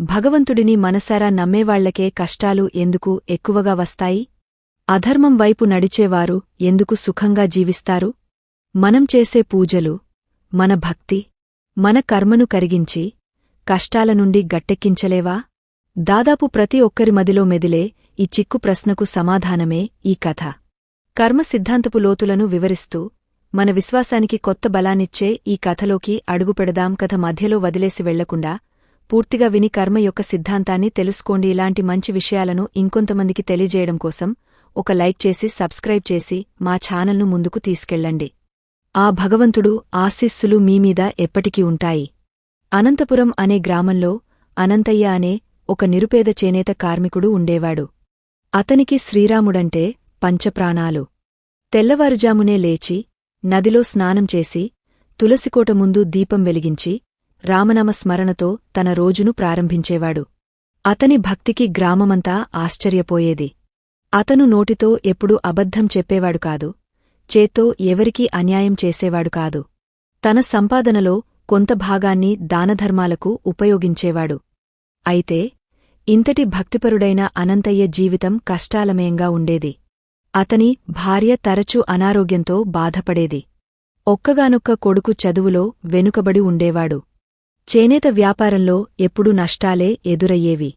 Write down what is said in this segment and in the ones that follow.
భగవంతుడిని మనసారా నమ్మేవాళ్ళకే కష్టాలు ఎందుకు ఎక్కువగా వస్తాయి? అధర్మం వైపు నడిచేవారు ఎందుకు సుఖంగా జీవిస్తారు? మనం చేసే పూజలు మన భక్తి మన కర్మను కరిగించి కష్టాల నుండి గట్టెక్కించలేవా? దాదాపు ప్రతి ఒక్కరి మదిలో మెదిలే ఈ చిక్కు ప్రశ్నకు సమాధానమే ఈ కథ. కర్మ సిద్ధాంతపు లోతులను వివరిస్తూ మన విశ్వాసానికి కొత్త బలానిచ్చే ఈ కథలోకి అడుగుపెడదాం కథ మధ్యలో వదిలేసి వెళ్ళకుండా పూర్తిగా విని కర్మ యొక్క సిద్ధాంతాన్ని తెలుసుకోండి. ఇలాంటి మంచి విషయాలను ఇంకొంతమందికి తెలియజేయడం కోసం ఒక లైక్ చేసి సబ్స్క్రైబ్ చేసి మా ఛానల్ను ముందుకు తీసుకెళ్ళండి. ఆ భగవంతుడు ఆశీస్సులు మీమీద ఎప్పటికీ ఉంటాయి. అనంతపురం అనే గ్రామంలో అనంతయ్య అనే ఒక నిరుపేద చేనేత కార్మికుడు ఉండేవాడు. అతనికి శ్రీరాముడంటే పంచప్రాణాలు. తెల్లవారుజామునే లేచి నదిలో స్నానం చేసి తులసికోట ముందు దీపం వెలిగించి రామనామ స్మరణతో తన రోజును ప్రారంభించేవాడు. అతని భక్తికి గ్రామమంతా ఆశ్చర్యపోయేది. అతను నోటితో ఎప్పుడూ అబద్ధం చెప్పేవాడు కాదు. చేత్తో ఎవరికీ అన్యాయం చేసేవాడు కాదు. తన సంపాదనలో కొంత భాగాన్ని దానధర్మాలకు ఉపయోగించేవాడు. అయితే ఇంతటి భక్తిపరుడైన అనంతయ్య జీవితం కష్టాలమయంగా ఉండేది. అతని భార్య తరచూ అనారోగ్యంతో బాధపడేది. ఒక్కగానొక్క కొడుకు చదువులో వెనుకబడి ఉండేవాడు. చేనేత వ్యాపారంలో ఎప్పుడూ నష్టాలే ఎదురయ్యేవి.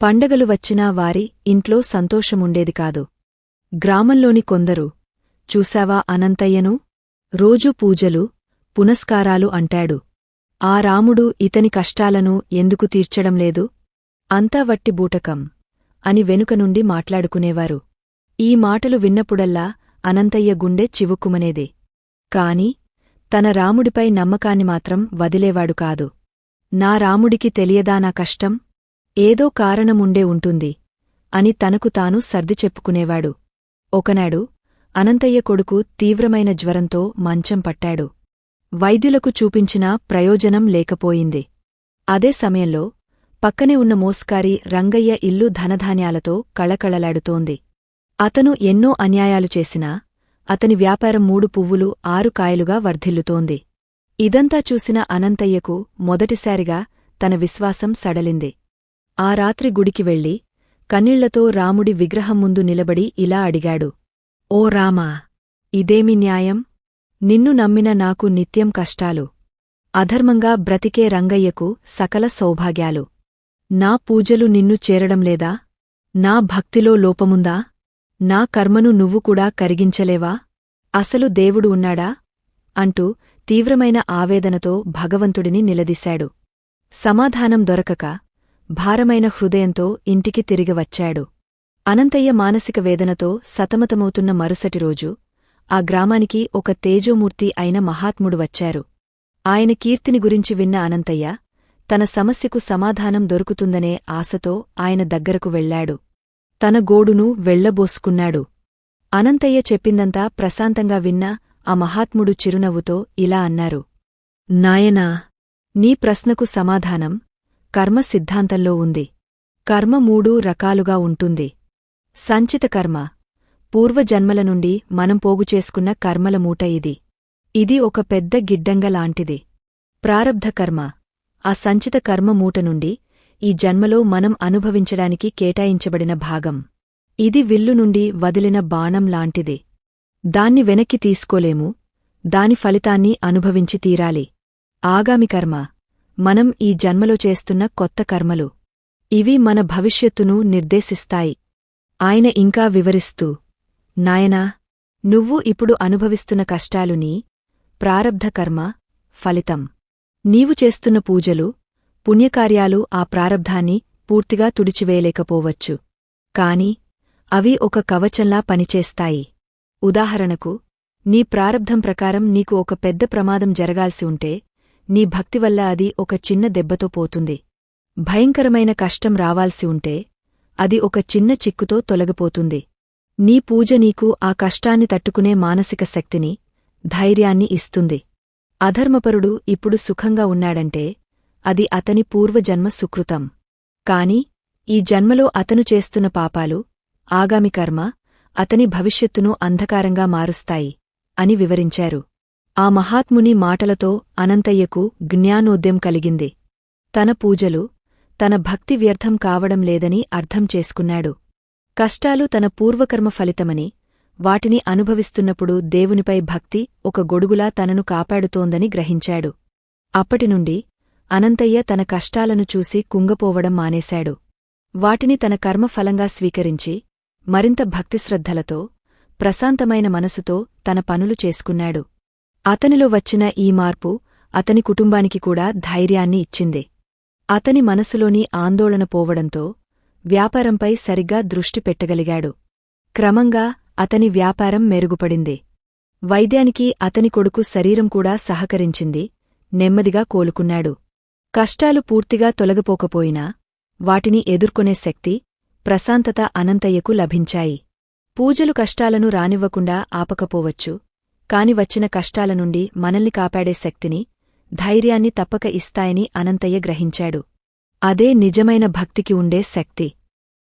పండగలు వచ్చినా వారి ఇంట్లో సంతోషముండేది కాదు. గ్రామంలోని కొందరు చూశావా అనంతయ్యను? రోజూ పూజలు పునస్కారాలు అంటాడు. ఆ రాముడు ఇతని కష్టాలను ఎందుకు తీర్చడం లేదు? అంతా వట్టి బూటకం అని వెనుక నుండి మాట్లాడుకునేవారు. ఈ మాటలు విన్నప్పుడల్లా అనంతయ్య గుండె చివుక్కుమనేది. కాని తన రాముడిపై నమ్మకాన్ని మాత్రం వదిలేవాడు కాదు. నా రాముడికి తెలియదా నా కష్టం? ఏదో కారణముండే ఉంటుంది అని తనకు తాను సర్ది చెప్పుకునేవాడు. ఒకనాడు అనంతయ్య కొడుకు తీవ్రమైన జ్వరంతో మంచం పట్టాడు. వైద్యులకు చూపించినా ప్రయోజనం లేకపోయింది. అదే సమయంలో పక్కనే ఉన్న మోస్కారి రంగయ్య ఇల్లు ధనధాన్యాలతో కళకళలాడుతోంది. అతను ఎన్నో అన్యాయాలు చేసినా అతని వ్యాపారం మూడు పువ్వులు ఆరు కాయలుగా వర్ధిల్లుతోంది. ఇదంతా చూసిన అనంతయ్యకు మొదటిసారిగా తన విశ్వాసం సడలింది. ఆ రాత్రి గుడికి వెళ్ళి కన్నీళ్ళతో రాముడి విగ్రహం ముందు నిలబడి ఇలా అడిగాడు. ఓ రామా ఇదేమి న్యాయం? నిన్ను నమ్మిన నాకు నిత్యం కష్టాలు. అధర్మంగా బ్రతికే రంగయ్యకు సకల సౌభాగ్యాలు. నా పూజలు నిన్ను చేరడంలేదా నా భక్తిలో లోపముందా? నా కర్మను నువ్వు కూడా కరిగించలేవా? అసలు దేవుడు ఉన్నాడా? అంటూ తీవ్రమైన ఆవేదనతో భగవంతుడిని నిలదీశాడు. సమాధానం దొరకక భారమైన హృదయంతో ఇంటికి తిరిగి వచ్చాడు. అనంతయ్య మానసిక వేదనతో సతమతమవుతున్న మరుసటి రోజు ఆ గ్రామానికి ఒక తేజోమూర్తి అయిన మహాత్ముడు వచ్చారు. ఆయన కీర్తిని గురించి విన్న అనంతయ్య తన సమస్యకు సమాధానం దొరుకుతుందనే ఆశతో ఆయన దగ్గరకు వెళ్ళాడు తన గోడును వెళ్ళబోసుకున్నాడు. అనంతయ్య చెప్పిందంతా ప్రశాంతంగా విన్న ఆ మహాత్ముడు చిరునవ్వుతో ఇలా అన్నారు. నాయనా నీ ప్రశ్నకు సమాధానం కర్మ సిద్ధాంతంలో ఉంది. కర్మ మూడు రకాలుగా ఉంటుంది. సంచిత కర్మ పూర్వజన్మల నుండి మనం పోగుచేసుకున్న కర్మల మూట ఇది. ఇది ఒక పెద్ద గిడ్డంగ లాంటిది. ప్రారబ్ధ కర్మ ఆ సంచిత కర్మ మూట నుండి ఈ జన్మలో మనం అనుభవించడానికి కేటాయించబడిన భాగం. ఇది విల్లు నుండి వదిలిన బాణం లాంటిది. దాన్ని వెనక్కి తీసుకోలేము దాని ఫలితాన్ని అనుభవించి తీరాలి. ఆగామి కర్మ. మనం ఈ జన్మలో చేస్తున్న కొత్త కర్మలు. ఇవి మన భవిష్యత్తును నిర్దేశిస్తాయి. ఆయన ఇంకా వివరిస్తూ నాయనా నువ్వు ఇప్పుడు అనుభవిస్తున్న కష్టాలు నీ ప్రారబ్ధకర్మ ఫలితం. నీవు చేస్తున్న పూజలు పుణ్యకార్యాలు ఆ ప్రారబ్ధాన్ని పూర్తిగా తుడిచివేయలేకపోవచ్చు. కాని అవి ఒక కవచంలా పనిచేస్తాయి. ఉదాహరణకు నీ ప్రారబ్ధం ప్రకారం నీకు ఒక పెద్ద ప్రమాదం జరగాల్సి ఉంటే నీ భక్తి వల్ల అది ఒక చిన్న దెబ్బతో పోతుంది. భయంకరమైన కష్టం రావాల్సి ఉంటే అది ఒక చిన్న చిక్కుతో తొలగిపోతుంది. నీ పూజ నీకు ఆ కష్టాన్ని తట్టుకునే మానసిక శక్తిని ధైర్యాన్ని ఇస్తుంది. అధర్మపరుడు ఇప్పుడు సుఖంగా ఉన్నాడంటే అది అతని పూర్వజన్మ సుకృతం. కాని ఈ జన్మలో అతను చేస్తున్న పాపాలు ఆగామి కర్మ అతని భవిష్యత్తును అంధకారంగా మారుస్తాయి అని వివరించారు. ఆ మహాత్ముని మాటలతో అనంతయ్యకు జ్ఞానోద్యం కలిగింది. తన పూజలు తన భక్తి వ్యర్థం కావడం లేదని అర్థం చేసుకున్నాడు. కష్టాలు తన పూర్వకర్మ ఫలితమని వాటిని అనుభవిస్తున్నప్పుడు దేవునిపై భక్తి ఒక గొడుగులా తనను కాపాడుతోందని గ్రహించాడు. అప్పటినుండి అనంతయ్య తన కష్టాలను చూసి కుంగపోవడం మానేశాడు. వాటిని తన కర్మఫలంగా స్వీకరించి మరింత భక్తిశ్రద్ధలతో ప్రశాంతమైన మనసుతో తన పనులు చేసుకున్నాడు. అతనిలో వచ్చిన ఈ మార్పు అతని కుటుంబానికి కూడా ధైర్యాన్ని ఇచ్చింది. అతని మనసులోని ఆందోళన పోవడంతో వ్యాపారంపై సరిగ్గా దృష్టి పెట్టగలిగాడు. క్రమంగా అతని వ్యాపారం మెరుగుపడింది. వైద్యానికి అతని కొడుకు శరీరం కూడా సహకరించింది నెమ్మదిగా కోలుకున్నాడు. కష్టాలు పూర్తిగా తొలగిపోకపోయినా వాటిని ఎదుర్కొనే శక్తి ప్రశాంతత అనంతయ్యకు లభించాయి. పూజలు కష్టాలను రానివ్వకుండా ఆపకపోవచ్చు కాని వచ్చిన కష్టాల నుండి మనల్ని కాపాడే శక్తిని ధైర్యాన్ని తప్పక ఇస్తాయని అనంతయ్య గ్రహించాడు. అదే నిజమైన భక్తికి ఉండే శక్తి.